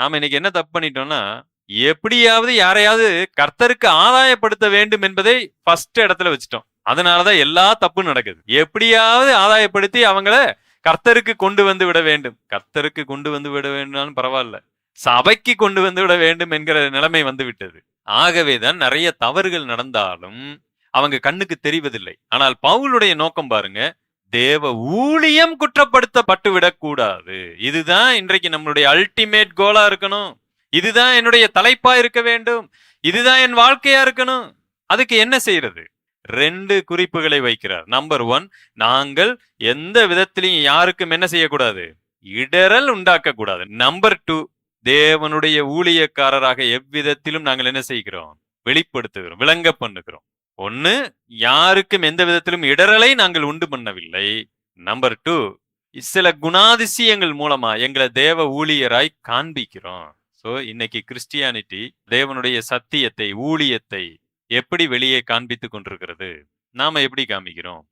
நாம இன்னைக்கு என்ன தப்பு பண்ணிட்டோம்னா எப்படியாவது யாரையாவது கர்த்தருக்கு ஆதாயப்படுத்த வேண்டும் என்பதை ஃபர்ஸ்ட் இடத்துல வச்சுட்டோம். அதனாலதான் எல்லா தப்பும் நடக்குது. எப்படியாவது ஆதாயப்படுத்தி அவங்கள கர்த்தருக்கு கொண்டு வந்து விட வேண்டும். கர்த்தருக்கு கொண்டு வந்து விட வேண்டும்னாலும் பரவாயில்ல. சபைக்கு கொண்டு வந்து விட வேண்டும் என்கிற நிலைமை வந்து விட்டது. ஆகவேதான் நிறைய தவறுகள் நடந்தாலும் அவங்க கண்ணுக்கு தெரிவதில்லை. ஆனால் பவுலுடைய நோக்கம் பாருங்க தேவ ஊழியம் குற்றப்படுத்தப்பட்டு விடக்கூடாது இதுதான் இன்றைக்கு நம்மளுடைய அல்டிமேட் கோலா இருக்கணும். இதுதான் என்னுடைய தலைப்பா இருக்க வேண்டும். இதுதான் என் வாழ்க்கையா இருக்கணும். அதுக்கு என்ன செய்யறது? ரெண்டு குறிப்புகளை வைக்கிறார். நம்பர் ஒன் நாங்கள் எந்த விதத்திலையும் யாருக்கும் என்ன செய்யக்கூடாது? இடரல் உண்டாக்க கூடாது நம்பர் டூ தேவனுடைய ஊழியக்காரராக எவ்விதத்திலும் நாங்கள் என்ன செய்கிறோம்? வெளிப்படுத்துகிறோம் விளங்க பண்ணுகிறோம். ஒன்னு யாருக்கும் எந்த விதத்திலும் இடரலை நாங்கள் உண்டு பண்ணவில்லை. நம்பர் டூ சில குணாதிசயங்கள் மூலமா எங்களை தேவ ஊழியராய் காண்பிக்கிறோம். சோ இன்னைக்கு கிறிஸ்டியானிட்டி தேவனுடைய சத்தியத்தை ஊழியத்தை எப்படி வெளியே காண்பித்து கொண்டிருக்கிறது? நாம எப்படி காமிக்கிறோம்?